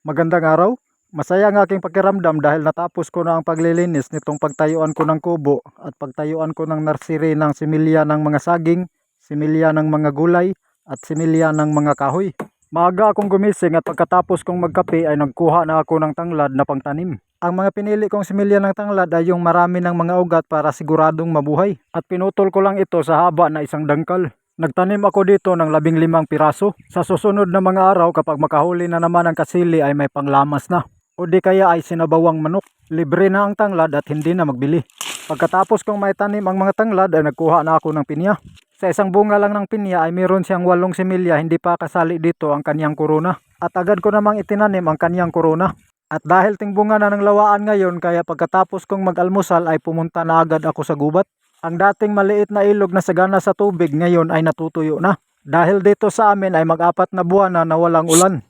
Magandang araw. Masaya ang aking pakiramdam dahil natapos ko na ang paglilinis nitong pagtayuan ko ng kubo at pagtayuan ko ng nursery ng similya ng mga saging, similya ng mga gulay at similya ng mga kahoy. Maaga akong gumising at pagkatapos kong magkape ay nagkuha na ako ng tanglad na pangtanim. Ang mga pinili kong similya ng tanglad ay yung marami ng mga ugat para siguradong mabuhay. At pinutol ko lang ito sa haba na isang dangkal. Nagtanim ako dito ng labing limang piraso. Sa susunod na mga araw kapag makahuli na naman ang kasili ay may panglamas na. O di kaya ay sinabawang manok. Libre na ang tanglad at hindi na magbili. Pagkatapos kong may tanim ang mga tanglad ay nagkuha na ako ng pinya. Sa isang bunga lang ng pinya ay meron siyang walong similya hindi pa kasali dito ang kanyang korona. At agad ko namang itinanim ang kanyang korona. At dahil tingbunga na ng lawaan ngayon kaya pagkatapos kong mag-almusal ay pumunta na agad ako sa gubat. Ang dating maliit na ilog na sagana sa tubig ngayon ay natutuyo na. Dahil dito sa amin ay mag-apat na buwan na na walang ulan.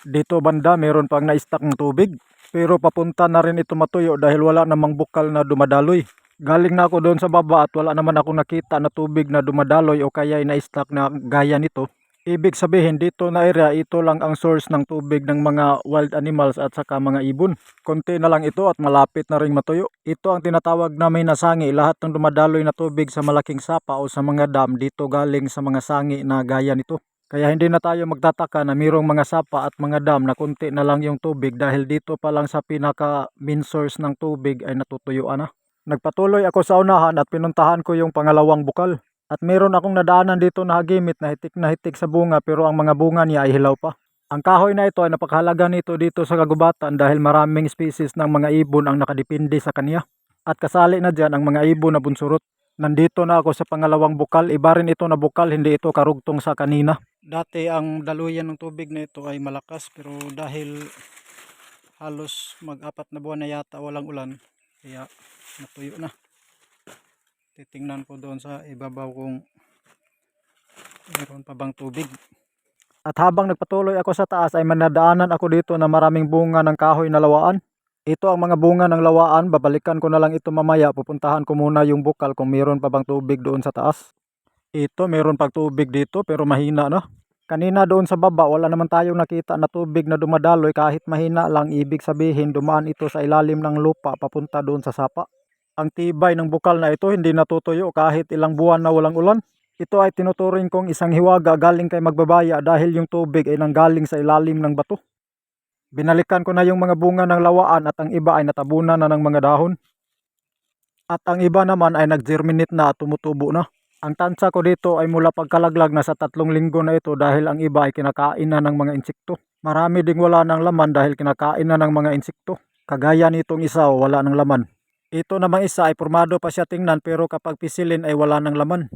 Dito banda meron pang na-stack ng tubig. Pero papunta na rin ito matuyo dahil wala namang bukal na dumadaloy. Galing na ako doon sa baba at wala naman ako nakita na tubig na dumadaloy o kaya ay na-stack na gaya nito. Ibig sabihin dito na area ito lang ang source ng tubig ng mga wild animals at saka mga ibon. Konti na lang ito at malapit na ring matuyo. Ito ang tinatawag na sangi. Lahat ng dumadaloy na tubig sa malaking sapa o sa mga dam dito galing sa mga sangi na gaya nito. Kaya hindi na tayo magtataka na mayroong mga sapa at mga dam na konti na lang yung tubig dahil dito pa lang sa pinaka main source ng tubig ay natutuyuan na. Nagpatuloy ako sa unahan at pinuntahan ko yung pangalawang bukal. At meron akong nadaanan dito na hagimit na hitik na hitik sa bunga pero ang mga bunga niya ay hilaw pa. Ang kahoy na ito ay napakahalaga nito dito sa kagubatan dahil maraming species ng mga ibon ang nakadepende sa kanya. At kasali na dyan ang mga ibon na bunsurot. Nandito na ako sa pangalawang bukal. Iba rin ito na bukal, hindi ito karugtong sa kanina. Dati ang daluyan ng tubig na ito ay malakas pero dahil halos mag-apat na buwan na yata walang ulan, kaya natuyo na. Titingnan ko doon sa ibabaw kung meron pa bang tubig. At habang nagpatuloy ako sa taas ay manadaanan ako dito na maraming bunga ng kahoy na lawaan. Ito ang mga bunga ng lawaan, babalikan ko na lang ito mamaya, pupuntahan ko muna yung bukal kung meron pa bang tubig doon sa taas. Ito, meron pang tubig dito pero mahina na. Kanina doon sa baba, wala naman tayong nakita na tubig na dumadaloy kahit mahina lang, ibig sabihin dumaan ito sa ilalim ng lupa papunta doon sa sapa. Ang tibay ng bukal na ito hindi natutuyo kahit ilang buwan na walang ulan. Ito ay tinuturing kong isang hiwaga galing kay magbabaya dahil yung tubig ay nanggaling sa ilalim ng bato. Binalikan ko na yung mga bunga ng lawaan at ang iba ay natabunan na ng mga dahon. At ang iba naman ay nag-germinate na at tumutubo na. Ang tansa ko dito ay mula pagkalaglag na sa tatlong linggo na ito dahil ang iba ay kinakain na ng mga insekto. Marami ding wala ng laman dahil kinakain na ng mga insekto. Kagaya nitong isa wala ng laman. Ito namang isa ay formado pa siya tingnan pero kapag pisilin ay wala ng laman.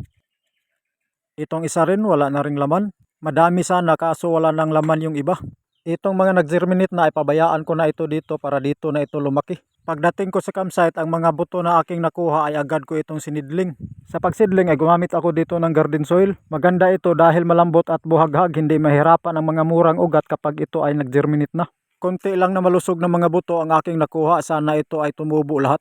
Itong isa rin wala na ring laman. Madami sana kaso wala ng laman yung iba. Itong mga nag-germinate na ay pabayaan ko na ito dito para dito na ito lumaki. Pagdating ko sa campsite, ang mga buto na aking nakuha ay agad ko itong sinidling. Sa pagsidling ay gumamit ako dito ng garden soil. Maganda ito dahil malambot at buhaghag, hindi mahirapan ang mga murang ugat kapag ito ay nag-germinate na. Konti lang na malusog na mga buto ang aking nakuha, sana ito ay tumubo lahat.